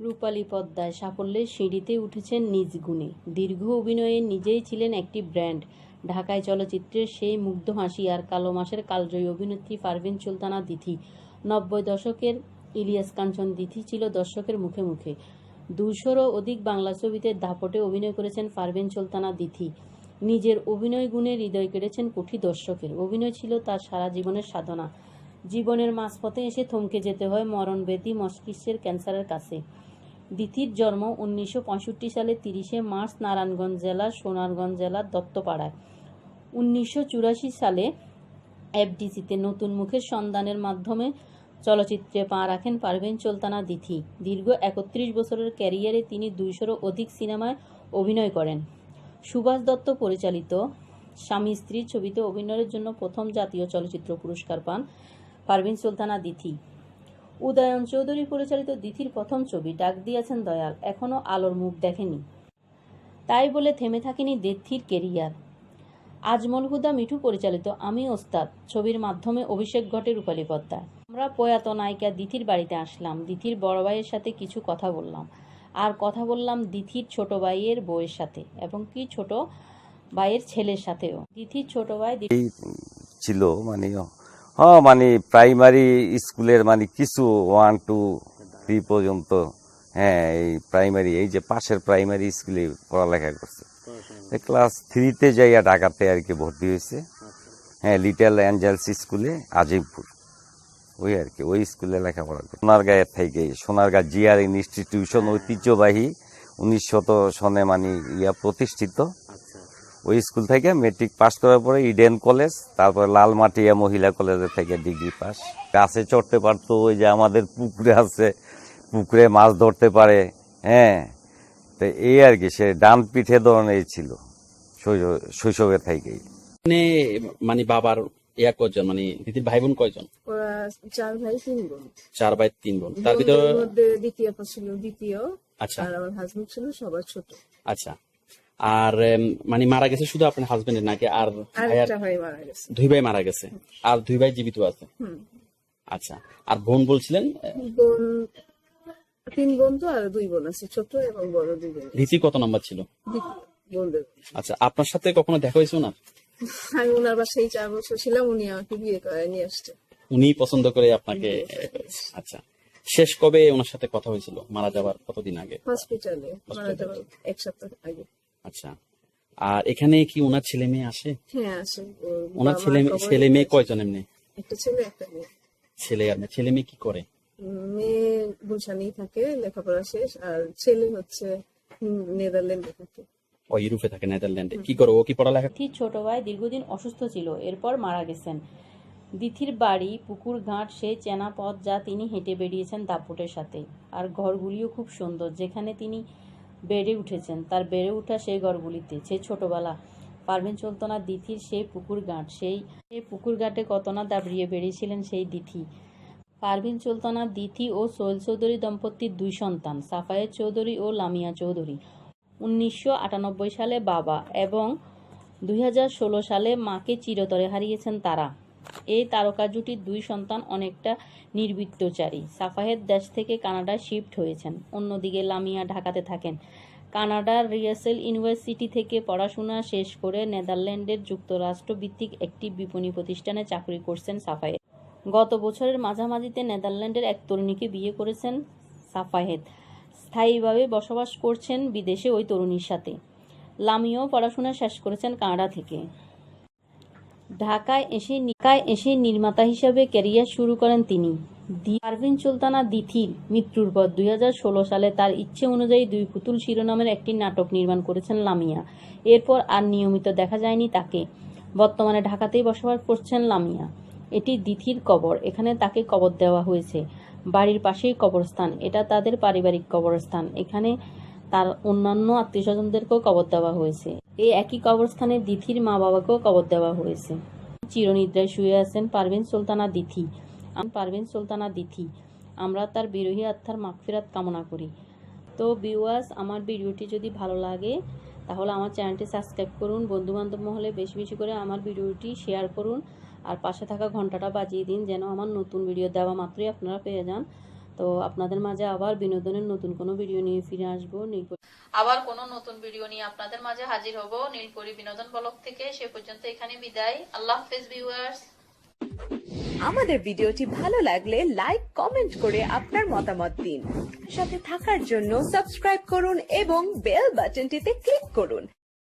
রূপালী পদ্মায় সাফল্যের সিঁড়িতে উঠেছেন নিজ গুণে। দীর্ঘ অভিনয়ে নিজেই ছিলেন একটি ব্র্যান্ড। ঢাকায় চলচ্চিত্রের সেই মুগ্ধ হাসি আর কালো মাসের কালজয়ী অভিনেত্রী পারভিন সুলতানা দিথি। নব্বই দশকের ইলিয়াস কাঞ্চন দিথি ছিল দর্শকের মুখে মুখে। দুশোরও অধিক বাংলা ছবিতে দাপটে অভিনয় করেছেন পারভিন সুলতানা দিথি। নিজের অভিনয় গুণে হৃদয় কেড়েছেন কোটি দর্শকের। অভিনয় ছিল তার সারা জীবনের সাধনা। জীবনের মাঝপথে এসে থমকে যেতে হয় মরণব্যাধি মস্তিষ্কের ক্যান্সারের কাছে। দিথির জন্ম উনিশশো পঁয়ষট্টি সালে তিরিশে মার্চ নারায়ণগঞ্জ জেলার সোনারগঞ্জ জেলার দত্তপাড়ায়। উনিশশো চুরাশি সালে এফডিসিতে নতুন মুখের সন্ধানের মাধ্যমে চলচ্চিত্রে পা রাখেন পারভেন সুলতানা দিথি। দীর্ঘ একত্রিশ বছরের ক্যারিয়ারে তিনি দুইশোরও অধিক সিনেমায় অভিনয় করেন। সুভাষ দত্ত পরিচালিত স্বামী স্ত্রী ছবিতে অভিনয়ের জন্য প্রথম জাতীয় চলচ্চিত্র পুরস্কার পান। পারভিন সুলতানা দিথি। উদয়ন চৌধুরী পরিচালিত দিথির প্রথম ছবি ডাক দিয়েছেন দয়াল এখনও আলোর মুখ দেখেনি। তাই বলে থেমে থাকেনি দিথির কেরিয়ার। আজমল হুদা মিঠু পরিচালিত আমি ওস্তাদ, ছবির মাধ্যমে অভিষেক ঘটে রূপালী পদ্মায় আমরা প্রয়াত নায়িকা দিথির বাড়িতে আসলাম, দিথির বড় ভাইয়ের সাথে কিছু কথা বললাম। আর কথা বললাম দিথির ছোট ভাইয়ের বউয়ের সাথে এবং কি ছোট ভাইয়ের ছেলের সাথেও। দিথির ছোট ভাই ছিল মানে হ্যাঁ মানে প্রাইমারি স্কুলের মানে কিছু ওয়ান টু থ্রি পর্যন্ত হ্যাঁ এই প্রাইমারি এই যে পাশের প্রাইমারি স্কুলে পড়ালেখা করছে। ক্লাস থ্রিতে যাইয়া ঢাকাতে আর কি ভর্তি হয়েছে। হ্যাঁ লিটল অ্যাঞ্জেলস স্কুলে আজিমপুর। ওই আর কি ওই স্কুলে লেখাপড়া করে সোনারগাঁয়ের থেকে সোনারগাঁ জিআর ইনস্টিটিউশন ঐতিহ্যবাহী উনিশ শত সনে মানে ইয়া প্রতিষ্ঠিত। ওই স্কুল থেকে মেট্রিক পাস করার পরে ইডেন কলেজ তারপরে লালমাটিয়া মহিলা কলেজের থেকে ডিগ্রি পাস গাছে চড়তে পারতো ওই যে আমাদের পুকুরে আছে পুকুরে মাছ ধরতে পারে হ্যাঁ। তো এই আর কি সে ডান পিঠে ধরনের ছিল শৈশব- শৈশবের থেকেই। মানে মানে বাবার ইয়া কয়জন? মানে দিদির ভাই বোন কয়জন? চার ভাই তিন বোন। চার ভাই তিন বোন। তার ভিতরে দ্বিতীয় ছিল দ্বিতীয় আচ্ছা। আর আমার হাজবেন্ড ছিল সবার ছোট। আচ্ছা। আর মানে মারা গেছে শুধু আপনার হাজবেন্ডের নাকি আর দুই ভাই মারা গেছে। আর দুই ভাই জীবিত আছে। আচ্ছা আর বোন বলছিলেন? তিন বোন তো আর দুই বোন আছে ছোট এবং বড় দুই বোন দিতি কত নাম্বার ছিল? আচ্ছা আপনার সাথে কখনো দেখা হয়েছে ওনার? আমি ওনার বাসায় চার বছর ছিলাম উনি আমাকে বিয়ে করে নিয়ে আসছে। উনি পছন্দ করে আপনাকে আচ্ছা শেষ কবে ওনার সাথে কথা হয়েছিল? মারা যাওয়ার কতদিন আগে? হসপিটালে মারা যাওয়ার এক সপ্তাহ আগে। আচ্ছা। আর এখানে কি ওনার ছেলে মেয়ে আসে? হ্যাঁ আসে। ওনার ছেলে ছেলে মেয়ে। কয়জন এমনি? একটা ছেলে একটা মেয়ে। ছেলে আর মেয়ে। ছেলে মেয়ে কি করে? মেয়ে গুলশানেই থাকে লেখাপড়া শেষ। আর ছেলে হচ্ছে নেদারল্যান্ডে থাকে। ও ইউরোপে থাকে নেদারল্যান্ডে। কি করে? ও কি পড়ালেখা দিথির ছোট ভাই দীর্ঘদিন অসুস্থ ছিল এরপর মারা গেছেন। দিথির বাড়ি পুকুর ঘাট সেই চেনা পথ যা তিনি হেঁটে বেরিয়েছেন দাপটের সাথে। আর ঘরগুলিও খুব সুন্দর যেখানে তিনি বেড়ে উঠেছেন। তার বেড়ে ওঠা সেই ঘরগুলিতে সেই ছোটবেলা পারভিন সুলতানা দিথির সেই পুকুর ঘাট, সেই সেই পুকুর ঘাটে কত না দাবড়িয়ে বেরিয়েছিলেন সেই দিথি। পারভিন সুলতানা দিথি ও সোহেল চৌধুরী দম্পতির দুই সন্তান, সাফায়েত চৌধুরী ও লামিয়া চৌধুরী। উনিশশো আটানব্বই সালে বাবা এবং দুই হাজার ষোলো সালে মাকে চিরতরে হারিয়েছেন তারা। এই তারকা জুটির দুই সন্তান অনেকটা নির্বৃত্তচারী। সাফাহেদ দেশ থেকে কানাডায় শিফট হয়েছেন। অন্যদিকে লামিয়া ঢাকাতে থাকেন। কানাডার রিয়াসেল ইউনিভার্সিটি থেকে পড়াশোনা শেষ করে নেদারল্যান্ডের যুক্তরাষ্ট্র ভিত্তিক একটি বিপণী প্রতিষ্ঠানে চাকরি করছেন সাফায়েদ গত বছরের মাঝামাঝিতে নেদারল্যান্ডের এক তরুণীকে বিয়ে করেছেন সাফাহেদ স্থায়ীভাবে বসবাস করছেন বিদেশে ওই তরুণীর সাথে। লামিও পড়াশোনা শেষ করেছেন কানাডা থেকে। ঢাকায় এসে ঢাকায় এসে নির্মাতা হিসাবে ক্যারিয়ার শুরু করেন তিনি। পারভিন সুলতানা দিথির মৃত্যুর পর দুই হাজার ষোলো সালে তার ইচ্ছে অনুযায়ী দুই পুতুল শিরোনামের একটি নাটক নির্মাণ করেছেন লামিয়া। এরপর আর নিয়মিত দেখা যায়নি তাকে। বর্তমানে ঢাকাতেই বসবাস করছেন লামিয়া। এটি দিথির কবর। এখানে তাকে কবর দেওয়া হয়েছে। বাড়ির পাশেই কবরস্থান। এটা তাদের পারিবারিক কবরস্থান। এখানে তার অন্যান্য আত্মীয় স্বজনদেরকেও কবর দেওয়া হয়েছে। এই একই কবরস্থানে দিথির মা বাবাকেও কবর দেওয়া হয়েছে। চিরনিদ্রায় শুয়ে আছেন পারভিন সুলতানা দিথি। পারভিন সুলতানা দিথি। আমরা তার বিরোহী আত্মার মাগফিরাত কামনা করি। তো ভিউয়ার্স আমার ভিডিওটি যদি ভালো লাগে, তাহলে আমার চ্যানেলটি সাবস্ক্রাইব করুন বন্ধু বান্ধব মহলে বেশি বেশি করে আমার ভিডিওটি শেয়ার করুন, আর পাশে থাকা ঘন্টাটা বাজিয়ে দিন যেন আমার নতুন ভিডিও দেওয়া মাত্রই আপনারা পেয়ে যান। তো আপনাদের মাঝে আবার বিনোদনের নতুন কোনো ভিডিও নিয়ে ফিরে আসব। আবার কোন নতুন ভিডিও নিয়ে আপনাদের মাঝে হাজির হব। নীলপরি বিনোদন ব্লগ থেকে সে পর্যন্ত এখানে বিদায়। আল্লাহ হাফেজ ভিউয়ার্স আমাদের ভিডিওটি ভালো লাগলে লাইক, কমেন্ট করে আপনার মতামত দিন। সাথে থাকার জন্য সাবস্ক্রাইব করুন এবং বেল বাটনটিতে ক্লিক করুন।